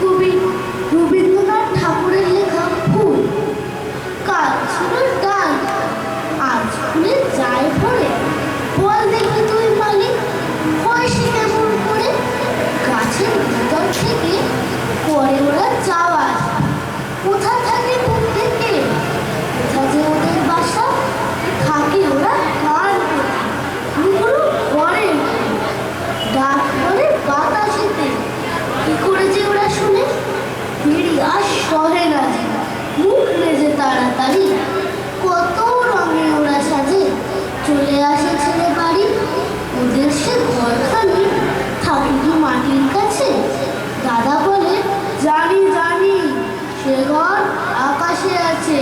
কবি রবীন্দ্রনাথ ঠাকুরের লেখা ফুল। কাল শুনে গান আজ ফুলে যায় ভরে। বল দেখি তুই মালিক হয় সে কেমন করে? গাছের ভিতর থেকে পরে ওরা যাওয়ার। কোথা থাকে বাড়ি কত রঙে ওরা সাজে। চলে আসে ছেলে বাড়ি। ওদের সে ঘরখানি ঠাকুর কি মাটির কাছে। দাদা বলে, জানি জানি, সে ঘর আকাশে আছে।